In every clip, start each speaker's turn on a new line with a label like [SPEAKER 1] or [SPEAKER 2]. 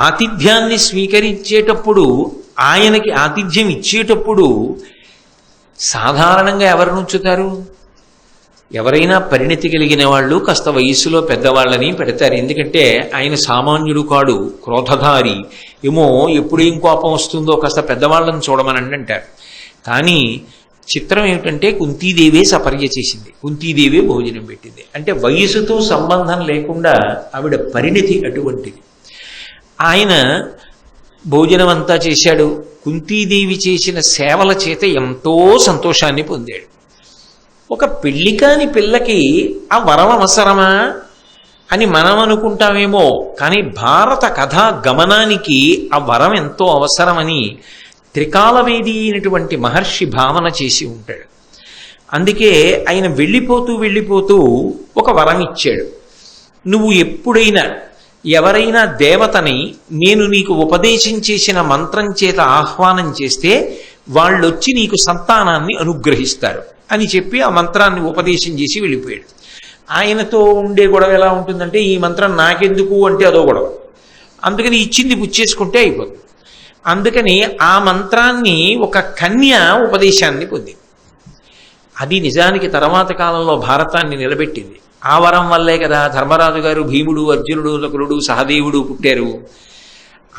[SPEAKER 1] ఆతిథ్యాన్ని స్వీకరించేటప్పుడు ఆయనకి ఆతిథ్యం ఇచ్చేటప్పుడు సాధారణంగా ఎవరు నుంచుతారు ఎవరైనా పరిణితి కలిగిన వాళ్ళు కాస్త వయస్సులో పెద్దవాళ్ళని పెడతారు. ఎందుకంటే ఆయన సామాన్యుడు కాడు క్రోధధారి. ఏమో ఎప్పుడు ఏం కోపం వస్తుందో కాస్త పెద్దవాళ్ళని చూడమనండి అంటారు. కానీ చిత్రం ఏమిటంటే కుంతీదేవే సపర్య చేసింది. కుంతీదేవే భోజనం పెట్టింది. అంటే వయసుతో సంబంధం లేకుండా ఆవిడ పరిణితి అటువంటిది. ఆయన భోజనం అంతా చేశాడు. కుంతీదేవి చేసిన సేవల చేత ఎంతో సంతోషాన్ని పొందాడు. ఒక పెళ్ళి కాని పిల్లకి ఆ వరం అవసరమా అని మనం అనుకుంటామేమో కానీ భారత కథా గమనానికి ఆ వరం ఎంతో అవసరమని త్రికాలవేది అయినటువంటి మహర్షి భావన చేసి ఉంటాడు. అందుకే ఆయన వెళ్ళిపోతూ వెళ్ళిపోతూ ఒక వరం ఇచ్చాడు. నువ్వు ఎప్పుడైనా ఎవరైనా దేవతని నేను నీకు ఉపదేశం చేసిన మంత్రం చేత ఆహ్వానం చేస్తే వాళ్ళొచ్చి నీకు సంతానాన్ని అనుగ్రహిస్తారు అని చెప్పి ఆ మంత్రాన్ని ఉపదేశం చేసి వెళ్ళిపోయాడు. ఆయనతో ఉండే గొడవ ఎలా ఉంటుందంటే ఈ మంత్రం నాకెందుకు అంటే అదో గొడవ. అందుకని ఇచ్చింది పుచ్చేసుకుంటే అయిపోతుంది. అందుకని ఆ మంత్రాన్ని ఒక కన్య ఉపదేశాన్ని పొందింది. అది నిజానికి తర్వాత కాలంలో భారతాన్ని నిలబెట్టింది. ఆ వరం వల్లే కదా ధర్మరాజు గారు భీముడు అర్జునుడు నకులుడు సహదేవుడు పుట్టారు.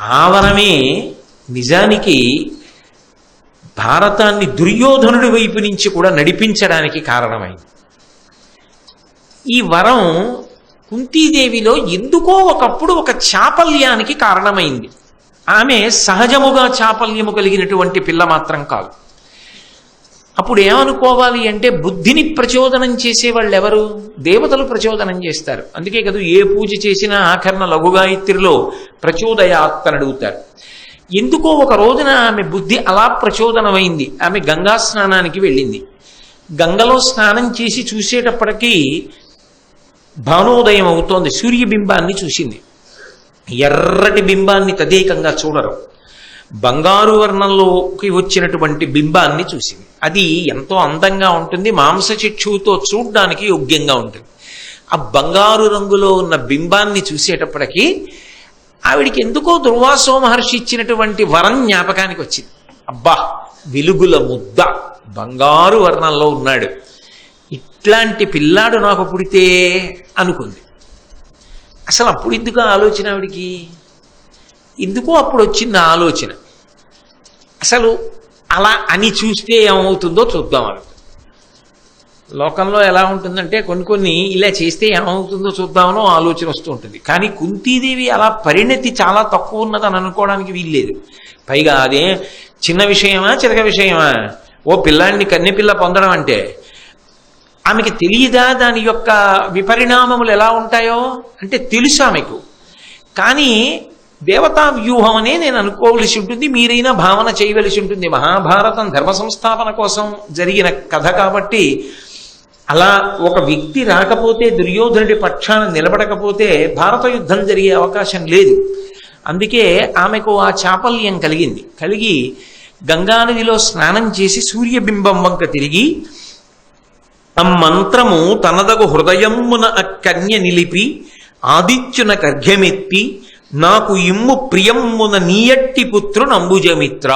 [SPEAKER 1] ఆ వరమే నిజానికి భారతాన్ని దుర్యోధనుడి వైపు నుంచి కూడా నడిపించడానికి కారణమైంది. ఈ వరం కుంతీదేవిలో ఎందుకో ఒకప్పుడు ఒక చాపల్యానికి కారణమైంది. ఆమె సహజముగా చాపల్యము కలిగినటువంటి పిల్ల మాత్రం కాదు. అప్పుడు ఏమనుకోవాలి అంటే బుద్ధిని ప్రచోదనం చేసేవాళ్ళు ఎవరు దేవతలు ప్రచోదనం చేస్తారు. అందుకే కదా ఏ పూజ చేసినా ఆఖరణ లఘుగాయత్రిలో ప్రచోదయాత్ అని అడుగుతారు. ఎందుకో ఒక రోజున ఆమె బుద్ధి అలా ప్రచోదనమైంది. ఆమె గంగా స్నానానికి వెళ్ళింది. గంగలో స్నానం చేసి చూసేటప్పటికీ భానోదయం అవుతోంది. సూర్యబింబాన్ని చూసింది. ఎర్రటి బింబాన్ని తదేకంగా చూడరు. బంగారు వర్ణంలోకి వచ్చినటువంటి బింబాన్ని చూసింది. అది ఎంతో అందంగా ఉంటుంది మాంసచిక్షువుతో చూడడానికి యోగ్యంగా ఉంటుంది. ఆ బంగారు రంగులో ఉన్న బింబాన్ని చూసేటప్పటికీ ఆవిడికి ఎందుకో దుర్వాసో మహర్షి ఇచ్చినటువంటి వరం జ్ఞాపకానికి వచ్చింది. అబ్బా వెలుగుల ముద్ద బంగారు వర్ణంలో ఉన్నాడు. ఇట్లాంటి పిల్లాడు నాకు పుడితే అనుకుంది. అసలు అప్పుడు ఎందుకు ఆలోచన ఆవిడికి? ఎందుకో అప్పుడు వచ్చింది నా ఆలోచన. అసలు అలా అని చూస్తే ఏమవుతుందో చూద్దాం అని. లోకంలో ఎలా ఉంటుందంటే కొన్ని కొన్ని ఇలా చేస్తే ఏమవుతుందో చూద్దామనో ఆలోచన వస్తూ ఉంటుంది. కానీ కుంతీదేవి అలా పరిణతి చాలా తక్కువ ఉన్నదని అనుకోవడానికి వీల్లేదు. పైగా అదే చిన్న విషయమా చిరక విషయమా? ఓ పిల్లాడిని కన్నెపిల్ల పొందడం అంటే ఆమెకి తెలియదా? దాని యొక్క విపరిణామములు ఎలా ఉంటాయో? అంటే తెలుసు ఆమెకు. కానీ దేవతా వ్యూహం అనే నేను అనుకోవలసి ఉంటుంది. మీరైనా భావన చేయవలసి ఉంటుంది. మహాభారతం ధర్మ సంస్థాపన కోసం జరిగిన కథ కాబట్టి అలా ఒక వ్యక్తి రాకపోతే దుర్యోధనుడి పక్షాన నిలబడకపోతే భారత యుద్ధం జరిగే అవకాశం లేదు. అందుకే ఆమెకు ఆ చాపల్యం కలిగింది. కలిగి గంగానదిలో స్నానం చేసి సూర్యబింబం వంక తిరిగి ఆ మంత్రము తనదగు హృదయమున కన్య నిలిపి ఆదిత్యున కర్ఘ్యమెత్తి నాకు ఇమ్ము ప్రియమ్మున నీయట్టి పుత్రుని అంబుజమిత్ర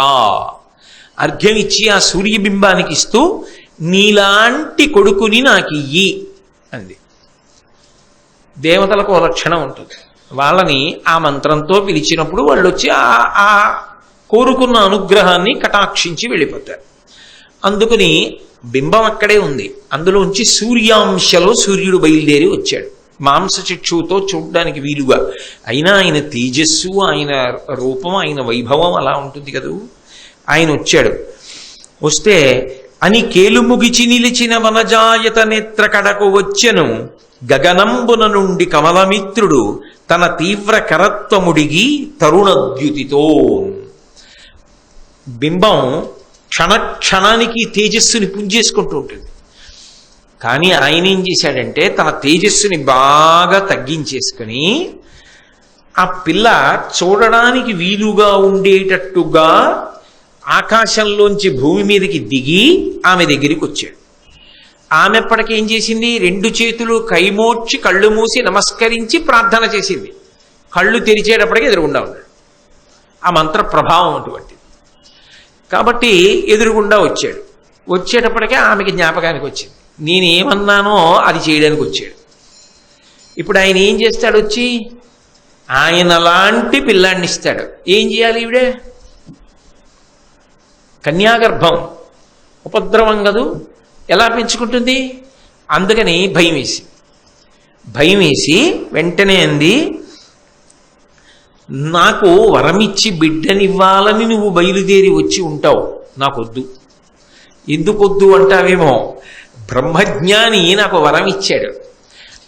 [SPEAKER 1] అర్ఘ్యమిచ్చి ఆ సూర్యబింబానికి ఇస్తూ నీలాంటి కొడుకుని నాకు ఇయ్యి అంది. దేవతలకు లక్షణం ఉంటుంది. వాళ్ళని ఆ మంత్రంతో పిలిచినప్పుడు వాళ్ళు వచ్చి ఆ ఆ కోరుకున్న అనుగ్రహాన్ని కటాక్షించి వెళ్ళిపోతారు. అందుకని బింబం అక్కడే ఉంది. అందులోంచి సూర్యాంశలో సూర్యుడు బయలుదేరి వచ్చాడు. మాంసచిక్షువుతో చూడడానికి వీలుగా. అయినా ఆయన తేజస్సు ఆయన రూపం ఆయన వైభవం అలా ఉంటుంది కదూ? ఆయన వచ్చాడు. వస్తే అని కేలుముగిచి నిలిచిన వనజాయత నేత్ర కడకు వచ్చెను. గగనంబున నుండి కమలమిత్రుడు తన తీవ్ర కరత్వముడిగి తరుణద్యుతితో. బింబం క్షణ క్షణానికి తేజస్సుని పుంజేసుకుంటూ ఉంటుంది. కానీ ఆయన ఏం చేశాడంటే తన తేజస్సుని బాగా తగ్గించేసుకుని ఆ పిల్ల చూడడానికి వీలుగా ఉండేటట్టుగా ఆకాశంలోంచి భూమి మీదకి దిగి ఆమె దగ్గరికి వచ్చాడు. ఆమె ఎప్పటికేం చేసింది? రెండు చేతులు కైమోడ్చి కళ్ళు మూసి నమస్కరించి ప్రార్థన చేసింది. కళ్ళు తెరిచేటప్పటికి ఎదురుగుండా ఉన్నాడు. ఆ మంత్ర ప్రభావం అటువంటిది. కాబట్టి ఎదురుగుండా వచ్చాడు. వచ్చేటప్పటికే ఆమెకి జ్ఞాపకానికి వచ్చింది. నేనేమన్నానో అది చేయడానికి వచ్చాడు. ఇప్పుడు ఆయన ఏం చేస్తాడు వచ్చి? ఆయన లాంటి పిల్లాడిని ఇస్తాడు. ఏం చేయాలి ఈవిడే? కన్యాగర్భం. ఉపద్రవం కదూ? ఎలా పెంచుకుంటుంది? అందుకని భయం వేసి. భయం వేసి వెంటనే అంది నాకు వరమిచ్చి బిడ్డనివ్వాలని నువ్వు బయలుదేరి వచ్చి ఉంటావు. నాకొద్దు. ఎందుకొద్దు అంటావేమో? బ్రహ్మజ్ఞాని నాకు వరం ఇచ్చాడు.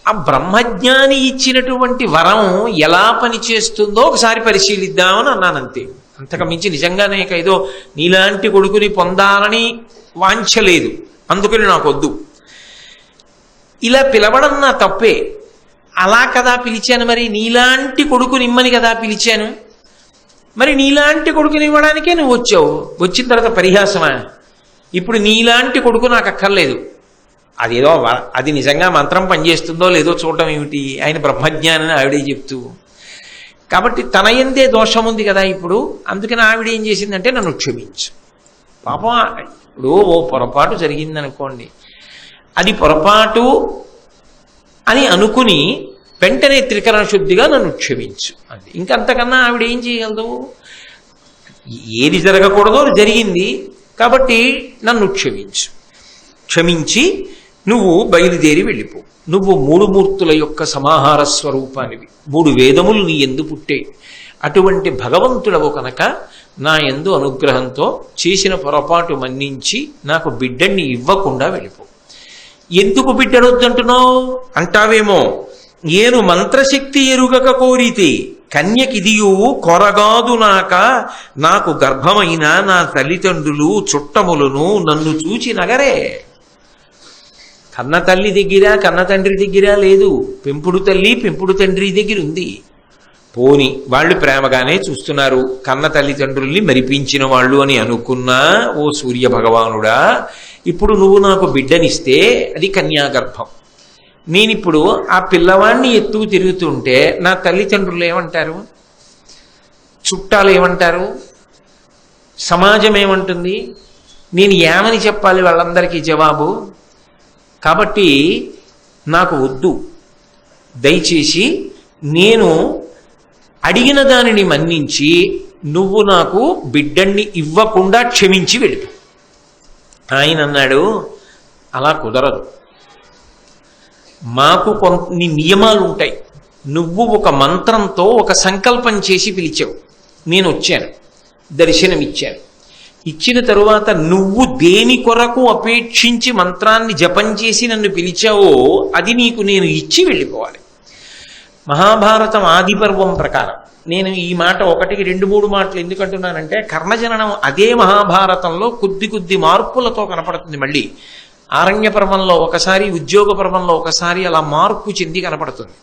[SPEAKER 1] ఆ బ్రహ్మజ్ఞాని ఇచ్చినటువంటి వరం ఎలా పనిచేస్తుందో ఒకసారి పరిశీలిద్దామని అన్నాను అంతే అంతకు మించి నిజంగానే ఏదో నీలాంటి కొడుకుని పొందాలని వాంఛలేదు అందుకని నాకొద్దు. ఇలా పిలవడం నా తప్పే. అలా కదా పిలిచాను మరి? నీలాంటి కొడుకు నిమ్మని కదా పిలిచాను? మరి నీలాంటి కొడుకుని ఇవ్వడానికే నువ్వు వచ్చావు. వచ్చిన తర్వాత పరిహాసమా? ఇప్పుడు నీలాంటి కొడుకు నాకు అక్కర్లేదు. అదేదో అది నిజంగా మంత్రం పనిచేస్తుందో లేదో చూడటం ఏమిటి? ఆయన బ్రహ్మజ్ఞానని ఆవిడే చెప్తూ. కాబట్టి తన ఎందే దోషం ఉంది కదా ఇప్పుడు. అందుకని ఆవిడ ఏం చేసిందంటే నన్ను క్షమించు. పాపం ఇప్పుడు ఓ పొరపాటు జరిగిందనుకోండి. అది పొరపాటు అని అనుకుని వెంటనే త్రికరణ శుద్ధిగా నన్ను క్షమించు అది. ఇంకంతకన్నా ఆవిడ ఏం చేయగలదు? ఏది జరగకూడదో అది జరిగింది. కాబట్టి నన్ను క్షమించు. క్షమించి నువ్వు బయలుదేరి వెళ్ళిపో. నువ్వు మూడు మూర్తుల యొక్క సమాహార స్వరూపానివి. మూడు వేదములు నీ ఎందు పుట్టే. అటువంటి భగవంతుడవు కనుక నా ఎందు అనుగ్రహంతో చేసిన పొరపాటు మన్నించి నాకు బిడ్డని ఇవ్వకుండా వెళ్ళిపో. ఎందుకు బిడ్డనొద్దంటున్నావు? అంటావేమో నేను మంత్రశక్తి ఎరుగక కోరితే కన్యకిదియు కొరగాదు నాక నాకు గర్భమైన నా తల్లిదండ్రులు చుట్టములను నన్ను చూచి నగరే. కన్న తల్లి దగ్గర కన్న తండ్రి దగ్గర లేదు. పెంపుడు తల్లి పెంపుడు తండ్రి దగ్గర ఉంది. పోని వాళ్ళు ప్రేమగానే చూస్తున్నారు. కన్న తల్లిదండ్రుల్ని మరిపించిన వాళ్ళు అని అనుకున్నా ఓ సూర్య భగవానుడా ఇప్పుడు నువ్వు నాకు బిడ్డనిస్తే అది కన్యాగర్భం. నేనిప్పుడు ఆ పిల్లవాడిని ఎత్తుకు తిరుగుతుంటే నా తల్లిదండ్రులు ఏమంటారు? చుట్టాలు ఏమంటారు? సమాజం ఏమంటుంది? నేను ఏమని చెప్పాలి వాళ్ళందరికీ జవాబు? కాబట్టి నాకు వద్దు. దయచేసి నేను అడిగిన దానిని మన్నించి నువ్వు నాకు బిడ్డణ్ణి ఇవ్వకుండా క్షమించి వెళ్ళు. ఆయన అన్నాడు అలా కుదరదు. మాకు కొన్ని నియమాలు ఉంటాయి నువ్వు ఒక మంత్రంతో ఒక సంకల్పం చేసి పిలిచావు. నేను వచ్చాను. దర్శనమిచ్చాను. ఇచ్చిన తరువాత నువ్వు దేని కొరకు అపేక్షించి మంత్రాన్ని జపం చేసి నన్ను పిలిచావో అది నీకు నేను ఇచ్చి వెళ్ళిపోవాలి. మహాభారతం ఆది పర్వం ప్రకారం. నేను ఈ మాట ఒకటికి రెండు మూడు మాటలు ఎందుకంటున్నానంటే కర్ణజననం అదే మహాభారతంలో కొద్ది కొద్ది మార్పులతో కనపడుతుంది మళ్ళీ. ఆరణ్య పర్వంలో ఒకసారి ఉద్యోగ పర్వంలో ఒకసారి అలా మార్పు చెంది కనపడుతుంది.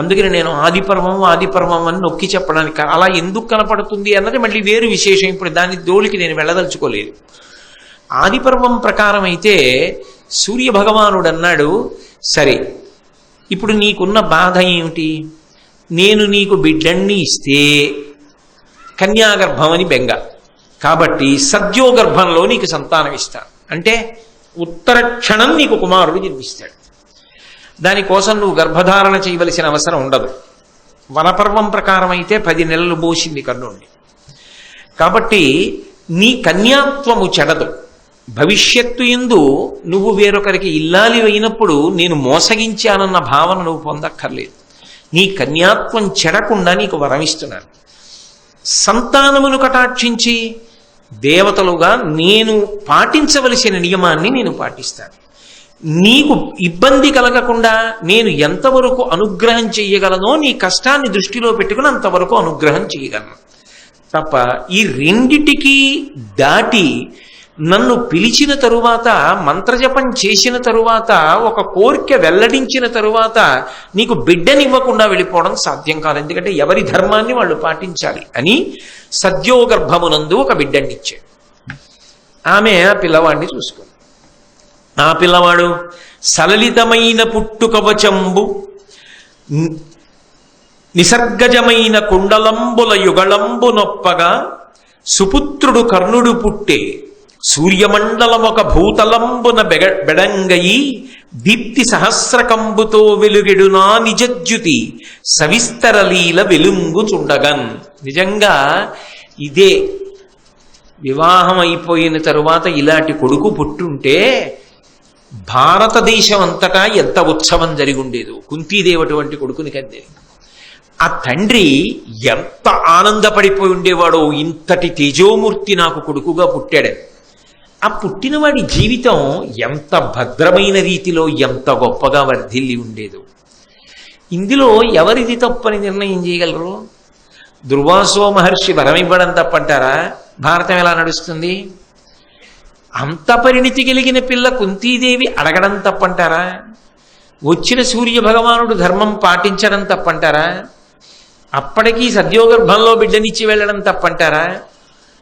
[SPEAKER 1] అందుకని నేను ఆదిపర్వం ఆదిపర్వం అని నొక్కి చెప్పడానికి అలా ఎందుకు కనపడుతుంది అన్నది మళ్ళీ వేరు విశేషం. ఇప్పుడు దాని దోలికి నేను వెళ్ళదలుచుకోలేదు. ఆదిపర్వం ప్రకారం అయితే సూర్య భగవానుడు అన్నాడు సరే ఇప్పుడు నీకున్న బాధ ఏమిటి? నేను నీకు బిడ్డన్ని ఇస్తే కన్యాగర్భం అని బెంగ. కాబట్టి సద్యోగర్భంలో నీకు సంతానం ఇస్తాను అంటే ఉత్తర క్షణం నీకు కుమారుడు జన్మిస్తాడు. దానికోసం నువ్వు గర్భధారణ చేయవలసిన అవసరం ఉండదు. వనపర్వం ప్రకారం అయితే పది నెలలు పోసింది కర్ణుణ్ణి. కాబట్టి నీ కన్యాత్వము చెడదు. భవిష్యత్తు ఎందు నువ్వు వేరొకరికి ఇల్లాలి అయినప్పుడు నేను మోసగించానన్న భావన నువ్వు పొందక్కర్లేదు. నీ కన్యాత్వం చెడకుండా నీకు వరమిస్తున్నాను. సంతానమును కటాక్షించి దేవతలుగా నేను పాటించవలసిన నియమాన్ని నేను పాటిస్తాను. నీకు ఇబ్బంది కలగకుండా నేను ఎంతవరకు అనుగ్రహం చేయగలనో నీ కష్టాన్ని దృష్టిలో పెట్టుకుని అంతవరకు అనుగ్రహం చేయగలను తప్ప ఈ రెండిటికి దాటి నన్ను పిలిచిన తరువాత మంత్రజపం చేసిన తరువాత ఒక కోరిక వెల్లడించిన తరువాత నీకు బిడ్డనివ్వకుండా వెళ్ళిపోవడం సాధ్యం కాదు. ఎందుకంటే ఎవరి ధర్మాన్ని వాళ్ళు పాటించాలి అని సద్యోగర్భమునందు ఒక బిడ్డనిచ్చాడు. ఆమె ఆ పిల్లవాడిని చూసుకుంది. ఆ పిల్లవాడు సలలితమైన పుట్టుకవచంబు నిసర్గజమైన కుండలంబుల యుగళంబు నొప్పగా సుపుత్రుడు కర్ణుడు పుట్టే సూర్యమండలమొక భూతలంబున బెగ బెడంగయి దీప్తి సహస్రకంబుతో వెలుగెడునా నిజజ్యుతి సవిస్తరలీల వెలుంగు చుండగన్ నిజంగా ఇదే వివాహం అయిపోయిన తరువాత ఇలాంటి కొడుకు పుట్టుంటే భారతదేశం అంతటా ఎంత ఉత్సవం జరిగి ఉండేదో కుంతీదేవి అటువంటి కొడుకుని కందే ఆ తండ్రి ఎంత ఆనందపడిపోయి ఉండేవాడో ఇంతటి తేజోమూర్తి నాకు కొడుకుగా పుట్టాడని ఆ పుట్టినవాడి జీవితం ఎంత భద్రమైన రీతిలో ఎంత గొప్పగా వర్ధిల్లి ఉండేదో. ఇందులో ఎవరిది తప్పని నిర్ణయం చేయగలరు? దుర్వాసో మహర్షి వరమివ్వడం తప్పంటారా? భారతం ఎలా నడుస్తుంది? అంత పరిణితి కలిగిన పిల్ల కుంతీదేవి అడగడం తప్పంటారా? వచ్చిన సూర్య భగవానుడు ధర్మం పాటించడం తప్పంటారా? అప్పటికీ సద్యోగర్భంలో బిడ్డనిచ్చి వెళ్ళడం తప్పంటారా?